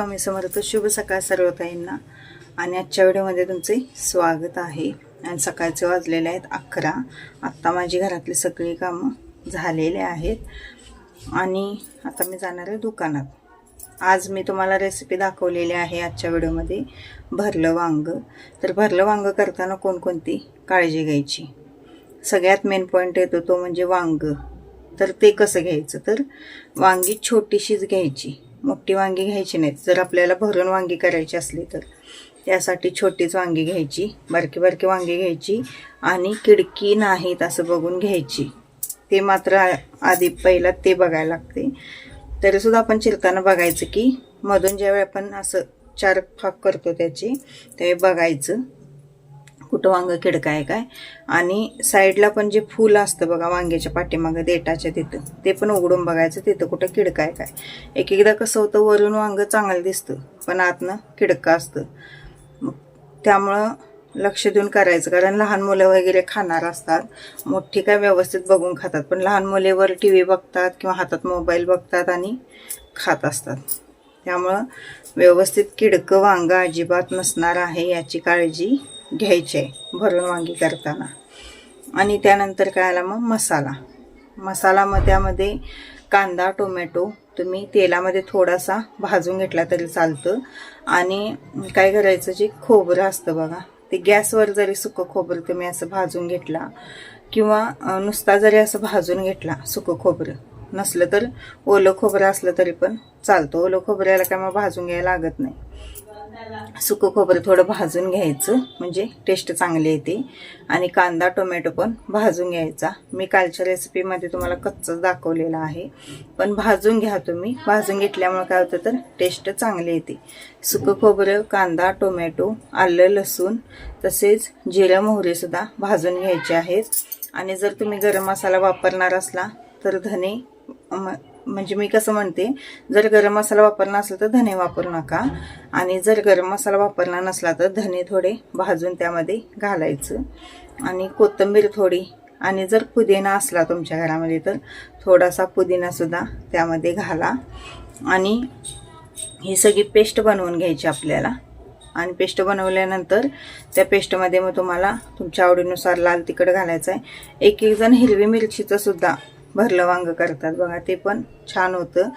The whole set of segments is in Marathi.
स्वामी समर्थ शुभ सकाळ सर्व ताईंना आणि आजच्या व्हिडिओमध्ये तुमचे स्वागत आहे. आणि सकाळचे वाजलेले आहेत अकरा. आत्ता माझी घरातली सगळी कामं झालेले आहेत. आणि आता मी जाणार आहे दुकानात. आज मी तुम्हाला रेसिपी दाखवलेली आहे आजच्या व्हिडिओमध्ये. भरलं वांग. तर भरलं वांग करताना कोणकोणती काळजी घ्यायची? सगळ्यात मेन पॉईंट येतो तो म्हणजे वांग. तर ते कसं घ्यायचं? तर वांगी छोटीशीच घ्यायची. मोठी वांगी घ्यायची नाहीत. जर आपल्याला भरून वांगी करायची असली तर. त्यासाठी छोटीच वांगी घ्यायची. बारकी बारकी वांगी घ्यायची आणि किडकी नाहीत असं बघून घ्यायची. ते मात्र आ- आधी पहिला ते बघायला लागते. तरीसुद्धा आपण चिरताना बघायचं की मधून ज्यावेळी आपण असं चार फाक करतो त्याचे ते बघायचं. कुठं वांग किडका आहे काय? आणि साईडला पण जे फूल असतं बघा वांग्याच्या पाठीमागं देटाच्या तिथं ते पण उघडून बघायचं तिथं कुठं किडका आहे काय? एक एकदा कसं होतं वरून वांग चांगलं दिसतं पण आतनं किडका असतं. मग त्यामुळं लक्ष देऊन करायचं कारण लहान मुलं वगैरे खाणार असतात. मोठी काय व्यवस्थित बघून खातात पण लहान मुलेवर टी व्ही बघतात किंवा हातात मोबाईल बघतात आणि खात असतात. त्यामुळं व्यवस्थित किडकं वांगं अजिबात नसणार आहे याची काळजी घ्यायचे आहे भरून वांगी करताना. आणि त्यानंतर काय आला मग मसाला. मसाला मग त्यामध्ये कांदा टोमॅटो तुम्ही तेलामध्ये थोडासा भाजून घेतला तरी चालतं. आणि काय करायचं जे खोबरं असतं बघा ते गॅसवर जरी सुकं खोबरं तुम्ही असं भाजून घेतला किंवा नुसता जरी असं भाजून घेतला सुकं खोबरं नसलं तर ओलं खोबरं असलं तरी पण चालतं. ओलं खोबऱ्याला काय मग भाजून घ्यायला लागत नाही. सुकं खोबरं थोडं भाजून घ्यायचं म्हणजे टेस्ट चांगली येते. आणि कांदा टोमॅटो पण भाजून घ्यायचा. मी कालच्या रेसिपीमध्ये तुम्हाला कच्चंच दाखवलेलं आहे. पण भाजून घ्या तुम्ही. भाजून घेतल्यामुळे काय होतं तर टेस्ट चांगली येते. सुकं खोबरं कांदा टोमॅटो आलं लसूण तसेच जिरं मोहरीसुद्धा भाजून घ्यायचे आहेत. आणि जर तुम्ही गरम मसाला वापरणार असला तर धने म- म्हणजे मी कसं म्हणते जर गरम मसाला वापरला असेल तर धने वापरू नका. आणि जर गरम मसाला वापरला नसला तर धने थोडे भाजून त्यामध्ये घालायचं. आणि कोथिंबीर थोडी आणि जर पुदिना असला तुमच्या घरामध्ये तर थोडासा पुदिनासुद्धा त्यामध्ये घाला. आणि ही सगळी पेस्ट बनवून घ्यायची आपल्याला. आणि पेस्ट बनवल्यानंतर त्या पेस्टमध्ये मग तुम्हाला तुमच्या आवडीनुसार लाल तिखट घालायचं आहे एक एक जण हिरवी मिरचीचं सुद्धा भरलं वांग करतात. बघा ते पण छान होतं.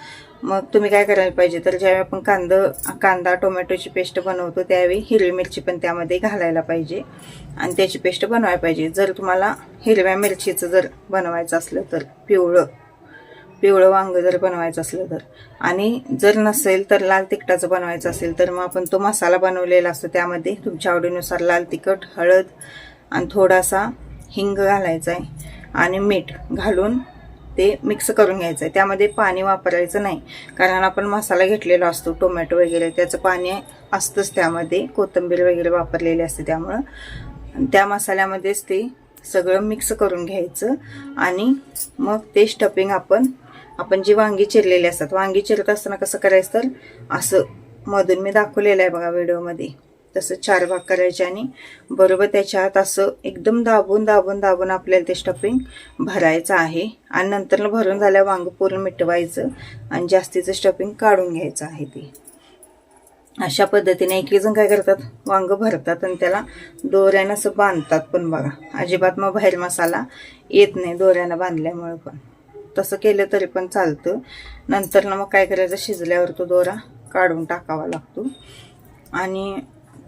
मग तुम्ही काय करायला पाहिजे? तर ज्यावेळी आपण कांदं कांदा टोमॅटोची पेस्ट बनवतो त्यावेळी हिरवी मिरची पण त्यामध्ये घालायला पाहिजे. आणि त्याची पेस्ट बनवायला पाहिजे. जर तुम्हाला हिरव्या मिरचीचं जर बनवायचं असलं तर पिवळं. पिवळं वांग जर बनवायचं असलं तर. आणि जर नसेल तर लाल तिखटाचं बनवायचं असेल तर मग आपण तो मसाला बनवलेला असतो त्यामध्ये तुमच्या आवडीनुसार लाल तिखट हळद आणि थोडासा हिंग घालायचा आहे. आणि मीठ घालून ते मिक्स करून घ्यायचं आहे त्यामध्ये पाणी वापरायचं नाही. कारण आपण मसाला घेतलेला असतो टोमॅटो वगैरे त्याचं पाणी असतंच त्यामध्ये. कोथिंबीर वगैरे वापरलेली असते त्यामुळं. त्या मसाल्यामध्येच ते सगळं मिक्स करून घ्यायचं. आणि मग ते स्टफिंग आपण आपण जी वांगी चिरलेली असतात वांगी चिरत असताना कसं करायचं तर असं मधून मी दाखवलेलं आहे बघा व्हिडिओमध्ये तसं चार भाग करायचे आणि बरोबर त्याच्यात असं एकदम दाबून दाबून दाबून आपल्याला ते स्टफिंग भरायचं आहे. आणि नंतर भरून झाल्या वांग पूर्ण मिटवायचं आणि जास्तीचं स्टफिंग काढून घ्यायचं आहे ते. अशा पद्धतीने एक जण काय करतात? वांग भरतात आणि त्याला दोऱ्यानं असं बांधतात पण बघा. अजिबात मग बाहेर मसाला येत नाही दोऱ्यानं बांधल्यामुळे पण. तसं केलं तरी पण चालतं. नंतर मग काय करायचं? शिजल्यावर तो दोरा काढून टाकावा लागतो. आणि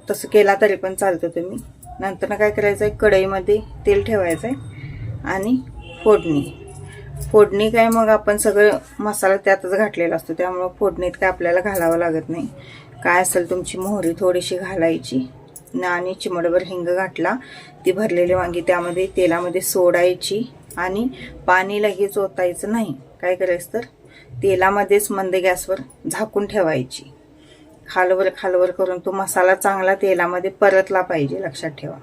तसं केला तरी पण चालतं तुम्ही. नंतर काय करायचं आहे कढईमध्ये तेल ठेवायचं आहे आणि फोडणी. फोडणी काय मग आपण सगळं मसाला त्यातच घातलेला असतो त्यामुळं फोडणीत काय आपल्याला घालावं लागत नाही. काय असेल तुमची मोहरी थोडीशी घालायची. आणि चिमडभर हिंग घातला ती भरलेली वांगी त्यामध्ये तेलामध्ये सोडायची आणि पाणी लगेच ओतायचं नाही. काय करायचं तर? तेलामध्येच मंद गॅसवर झाकून ठेवायची. खालवर खालवर करून तो मसाला चांगला तेलामध्ये परतला पाहिजे लक्षात ठेवा.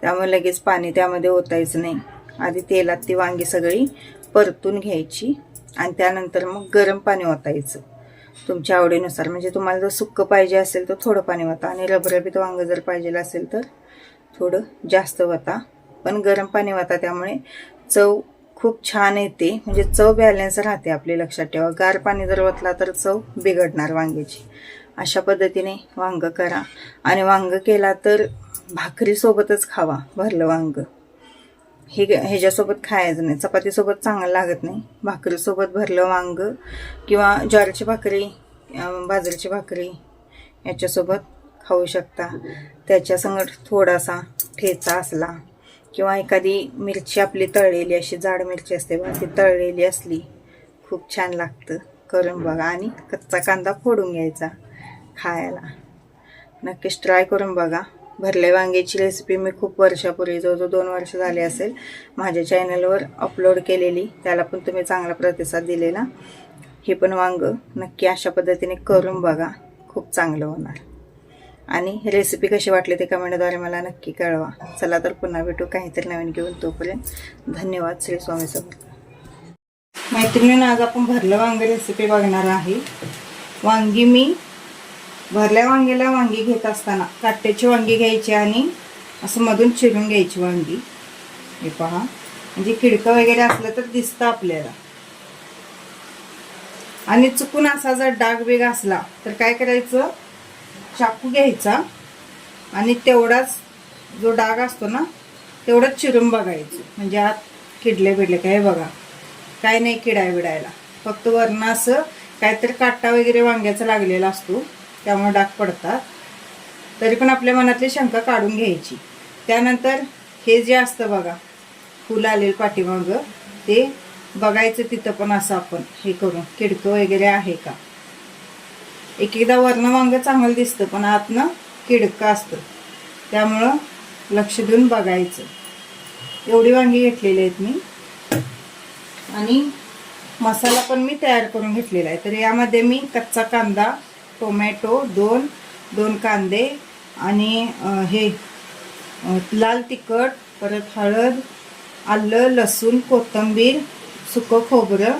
त्यामुळे लगेच पाणी त्यामध्ये ओतायचं नाही. आधी तेलात ती वांगी सगळी परतून घ्यायची आणि त्यानंतर मग गरम पाणी ओतायचं. तुमच्या आवडीनुसार म्हणजे तुम्हाला जर सुक्कं पाहिजे असेल तर थोडं पाणी वता आणि रबरबीत वांगं जर पाहिजे असेल तर थोडं जास्त वता पण गरम पाणी वता त्यामुळे चव खूप छान येते. म्हणजे चव बॅलन्स राहते आपली लक्षात ठेवा. गार पाणी जर ओतला तर चव बिघडणार वांग्याची. अशा पद्धतीने वांग करा. आणि वांग केला तर भाकरीसोबतच खावा भरलं वांग. हे ह्याच्यासोबत खायचं नाही. चपातीसोबत चांगलं लागत नाही. भाकरीसोबत भरलं वांग किंवा ज्वारीची भाकरी बाजरीची भाकरी याच्यासोबत खाऊ शकता. त्याच्यासंगत थोडासा ठेचा असला किंवा एखादी मिरची आपली तळलेली अशी जाड मिरची असते बघा ती तळलेली असली खूप छान लागतं. करून बघा. आणि कच्चा कांदा फोडून घ्यायचा. खायला. नक्कीच ट्राय करून बघा. भरले वांग्याची रेसिपी मी खूप वर्षापूर्वी जवळजवळ दोन वर्ष झाले असेल माझ्या चॅनलवर अपलोड केलेली. त्याला पण तुम्ही चांगला प्रतिसाद दिलेला हे पण वांग नक्की अशा पद्धतीने करून बघा. खूप चांगलं होणार. आणि रेसिपी कशी वाटली ते कमेंटद्वारे मला नक्की कळवा. चला तर पुन्हा भेटू काहीतरी नवीन घेऊन तोपर्यंत. धन्यवाद श्री स्वामी समर्थ. मैत्रिणीनं आज आपण भरलं वांग रेसिपी बघणार आहे. वांगी मी भरल्या वांगीला वांगी घेत असताना काट्याची वांगी घ्यायची आणि असं मधून चिरून घ्यायची वांगी. हे पहा. म्हणजे किडकं वगैरे असलं तर दिसतं आपल्याला. आणि चुकून असा जर डाग बिग असला तर काय करायचं? चाकू घ्यायचा आणि तेवढाच जो डाग असतो ना तेवढंच चिरून बघायचं. म्हणजे आत किडले बिडले काय बघा. काय नाही किडाय बिडायला फक्त वरनं असं काहीतरी काटा वगैरे वांग्याचा लागलेला असतो. त्यामुळे डाग पडतात. तरी पण आपल्या मनातली शंका काढून घ्यायची. त्यानंतर हे जे असतं बघा फुलं आलेलं पाठीमागं ते बघायचं तिथं पण असं आपण हे करून. किडकं वगैरे आहे का? एक एकदा वर्ण वांग चांगलं दिसतं पण आतनं किडकं असतं. त्यामुळं लक्ष देऊन बघायचं. एवढी वांगी घेतलेली आहेत मी. आणि मसाला पण मी तयार करून घेतलेला आहे. तर यामध्ये मी कच्चा कांदा टोमॅटो दोन दोन कांदे आणि हे लाल तिखट परत हळद आलं लसूण कोथिंबीर सुकं खोबरं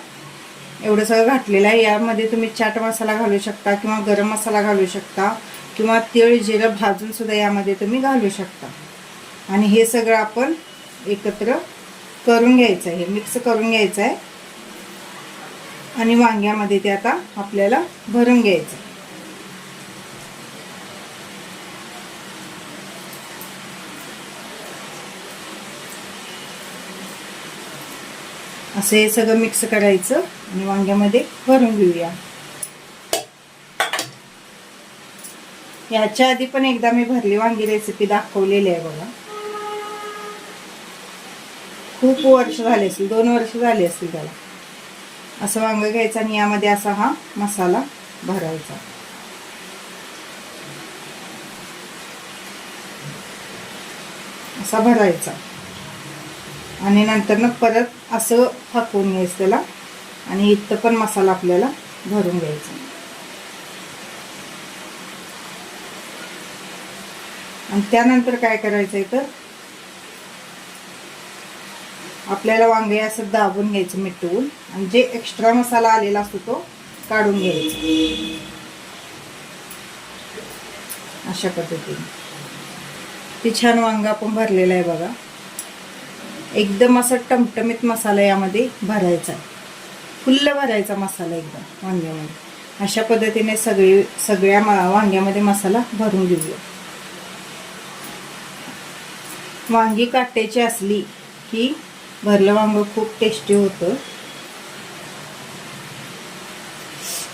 एवढं सगळं घातलेलं आहे. यामध्ये तुम्ही चाट मसाला घालू शकता किंवा गरम मसाला घालू शकता किंवा तिळ जिरं भाजूनसुद्धा यामध्ये तुम्ही घालू शकता. आणि हे सगळं आपण एकत्र करून घ्यायचं आहे. मिक्स करून घ्यायचं आहे. आणि वांग्यामध्ये ते आता आपल्याला भरून घ्यायचं असं हे सगळं मिक्स करायचं आणि वांग्यामध्ये भरून घेऊया. याच्या आधी पण एकदा मी भरली वांगी रेसिपी दाखवलेली आहे बघा. खूप वर्ष झाले असतील दोन वर्ष झाली असतील त्याला. असं वांग घ्यायचं आणि यामध्ये असा हा मसाला भरायचा. असा भरायचा. आणि नंतर ना परत असं फाकवून घ्यायचं त्याला. आणि इथं पण मसाला आपल्याला भरून घ्यायचा. आणि त्यानंतर काय करायचं आहे तर आपल्याला वांगे असं दाबून घ्यायचं मिटवून आणि जे एक्स्ट्रा मसाला आलेला असतो तो काढून घ्यायचा. अशा पद्धतीने. ते छान वांगा आपण भरलेला आहे बघा. एकदम असं टमटमीत मसाला यामध्ये भरायचा. फुल्ल भरायचा मसाला एकदम वांग्यामध्ये. अशा पद्धतीने सगळी सगळ्या वांग्यामध्ये मसाला भरून घेऊया. वांगी काट्याची असली की भरलं वांग खूप टेस्टी होतं.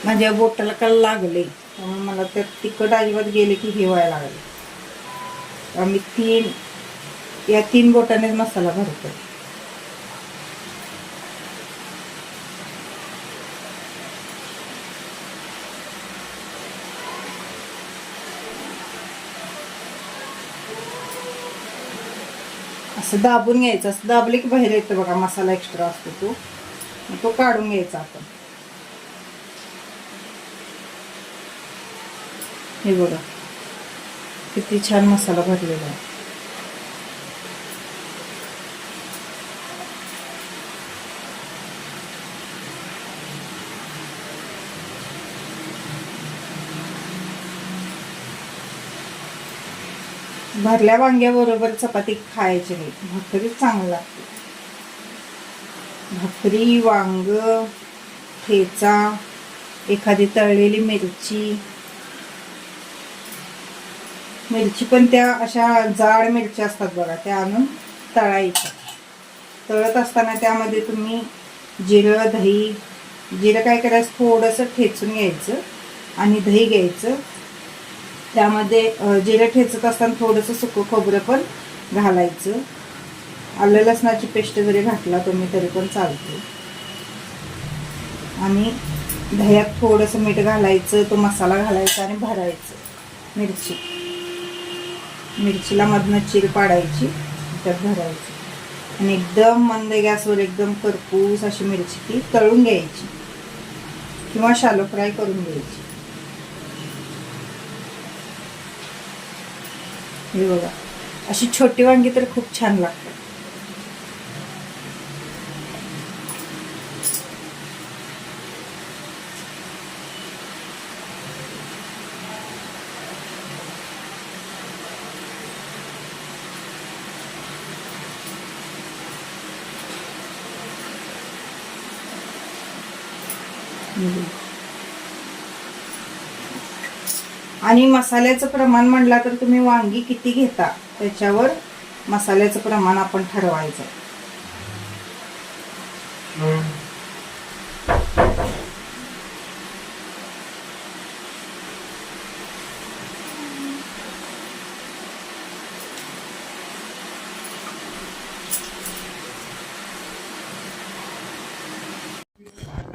माझ्या बोटाला काल लागले त्यामुळे मला त्यात तिखट अजिबात गेले की हे व्हायला लागले. आम्ही तीन या तीन बोटाने मसाला भरतो असं दाबून घ्यायचं असं दाबले की बाहेर येतं बघा मसाला एक्स्ट्रा असतो तो. तो काढून घ्यायचा आपण. हे बघा किती छान मसाला भरलेला आहे. भरल्या वांग्याबरोबर चपाती खायची नाही भाकरी चांगली. लागते भाकरी वांग ठेचा एखादी तळलेली मिरची. मिरची पण त्या अशा जाड मिरच्या असतात बघा त्या आणून तळायच्या. तळत असताना त्यामध्ये तुम्ही जिरं दही जिरं काय करायचं थोडंसं ठेचून घ्यायचं आणि दही घ्यायचं. त्यामध्ये जिरं ठेचत असताना थोडंसं सुकं खोबरं पण घालायचं. आलं लसणाची पेस्ट जरी घातला तुम्ही तरी पण चालते. आणि दह्यात थोडंसं मीठ घालायचं तो मसाला घालायचा आणि भरायचं मिरची. मिरचीला मधनं चीर पाडायची त्यात भरायची. आणि एकदम मंद गॅसवर एकदम करपूस अशी मिरची ती तळून घ्यायची. किंवा शालो फ्राय करून घ्यायची. हे बघा. अशी छोटी वांगी तर खूप छान लागतात. आणि मसाल्याचं प्रमाण म्हणला तर तुम्ही वांगी किती घेता? त्याच्यावर मसाल्याचं प्रमाण आपण ठरवायचं.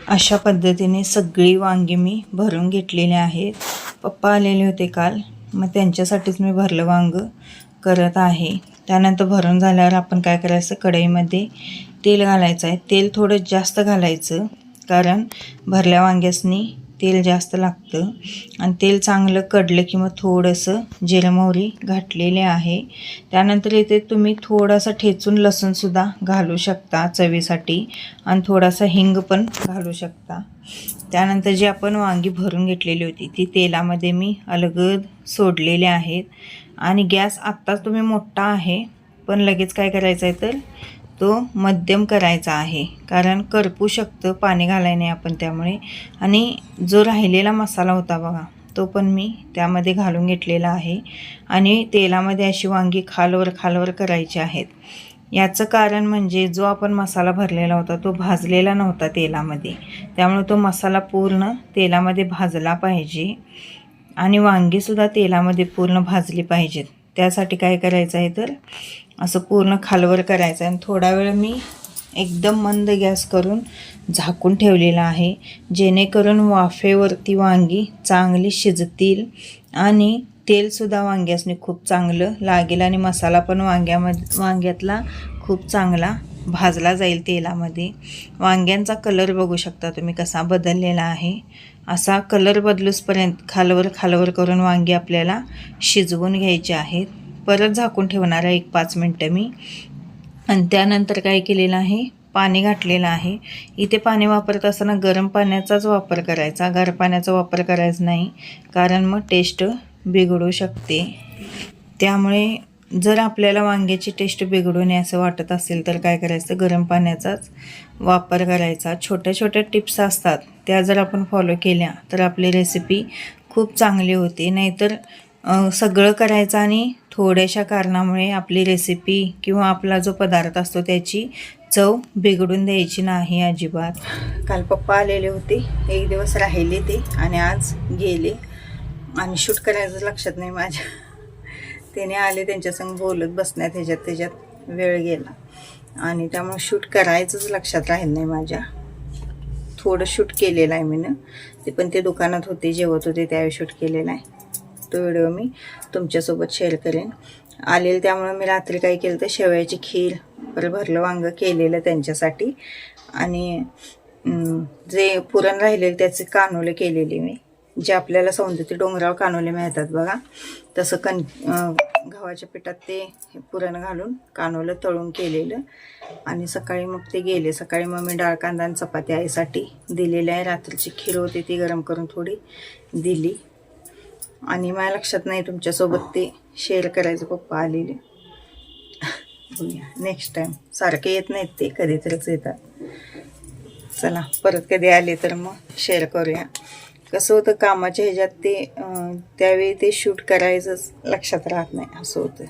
अशा पद्धतीने सगळी वांगी मी भरून घेतलेली आहेत. पप्पा आलेले होते काल. मग त्यांच्यासाठीच मी भरलं वांग करत आहे. त्यानंतर भरून झाल्यावर आपण काय करायचं? कढईमध्ये तेल घालायचं आहे. तेल थोडं जास्त घालायचं कारण भरल्या वांग्यासनी तेल जास्त लागतं. आणि तेल चांगलं कडलं की मग थोडंसं जिरमोरी घातलेले आहे. त्यानंतर इथे तुम्ही थोडासा ठेचून लसूणसुद्धा घालू शकता चवीसाठी. आणि थोडासा हिंग पण घालू शकता. त्यानंतर जी आपण वांगी भरून घेतलेली होती ती तेलामध्ये मी अलगद सोडलेले आहेत. आणि गॅस आत्ताच तुम्ही मोठा आहे पण लगेच काय करायचं आहे तर तो मध्यम करायचा आहे. कारण करपू शकतं पाणी घालाय नाही आपण त्यामुळे. आणि जो राहिलेला मसाला होता बघा तो पण मी त्यामध्ये घालून घेतलेला आहे. आणि तेलामध्ये अशी वांगी खालवर खालवर करायची आहेत. याचं कारण म्हणजे जो आपण मसाला भरलेला होता तो भाजलेला नव्हता तेलामध्ये. त्यामुळे तो मसाला पूर्ण तेलामध्ये भाजला पाहिजे आणि वांगीसुद्धा तेलामध्ये पूर्ण भाजली पाहिजेत. त्यासाठी काय करायचं आहे तर असं पूर्ण खालवर करायचं आहे आणि थोडा वेळ मी एकदम मंद गॅस करून झाकून ठेवलेला आहे जेणेकरून वाफेवरती वांगी चांगली शिजतील आणि तेलसुद्धा वांग्यासनी खूप चांगलं लागेल आणि मसाला पण वांग्यामध्ये वांग्यातला खूप चांगला भाजला जाईल तेलामध्ये. वांग्यांचा कलर बघू शकता तुम्ही कसा बदललेला आहे. असा कलर बदलूसपर्यंत खालवर खालवर करून वांगी आपल्याला शिजवून घ्यायची आहेत. परत झाकून ठेवणार आहे एक पाच मिनटं मी. आणि त्यानंतर काय केलेलं आहे? पाणी घातलेलं आहे. इथे पाणी वापरत असताना गरम पाण्याचाच वापर करायचा. गार पाण्याचा वापर करायचा नाही. कारण मग टेस्ट बिघडू शकते. त्यामुळे जर आपल्याला वांग्याची टेस्ट बिघडू नये असं वाटत असेल तर काय करायचं? गरम पाण्याचाच वापर करायचा. छोट्या छोट्या टिप्स असतात. त्या जर आपण फॉलो केल्या तर आपली रेसिपी खूप चांगली होते. नाहीतर सगळं करायचं आणि थोड्याशा कारणामुळे आपली रेसिपी किंवा आपला जो पदार्थ असतो त्याची चव बिघडून द्यायची नाही अजिबात. काल पप्पा आलेले होते. एक दिवस राहिले ते आणि आज गेले. आणि शूट करायचं लक्षात नाही माझ्या. त्याने आले त्यांच्यासंग बोलत बसण्यात ह्याच्यात त्याच्यात वेळ गेला. आणि त्यामुळे शूट करायचंच लक्षात राहील नाही माझ्या. थोडं शूट केलेलं आहे मी ना ते पण ते दुकानात होते जेवत होते त्यावेळी शूट केलेलं आहे. तो व्हिडिओ मी तुमच्यासोबत शेअर करेन. आलेलं त्यामुळे मी रात्री काय केलं तर शेवयाची खीर परत भरलं वांगं केलेलं त्यांच्यासाठी. आणि जे पुरण राहिलेलं त्याचे कानोले केलेली मी. जे आपल्याला सौंदर्य डोंगरावर कानोले मिळतात बघा तसं कण गव्हाच्या पिठात ते पुरण घालून कानोलं तळून केलेलं आणि सकाळी मग ते गेले. सकाळी मग मी डाळ कांदा आणि चपाती आईसाठी दिलेली आहे. रात्रीची खीर होती ती गरम करून थोडी दिली. आणि माझ्या लक्षात नाही तुमच्यासोबत ते शेअर करायचं पप्पा आलेले. नेक्स्ट टाईम सारखे येत नाहीत ते कधीतरीच येतात. चला परत कधी आले तर मग शेअर करूया. कसं होतं कामाच्या ह्याच्यात ते त्यावेळी ते शूट करायचंच लक्षात राहत नाही असं होतं.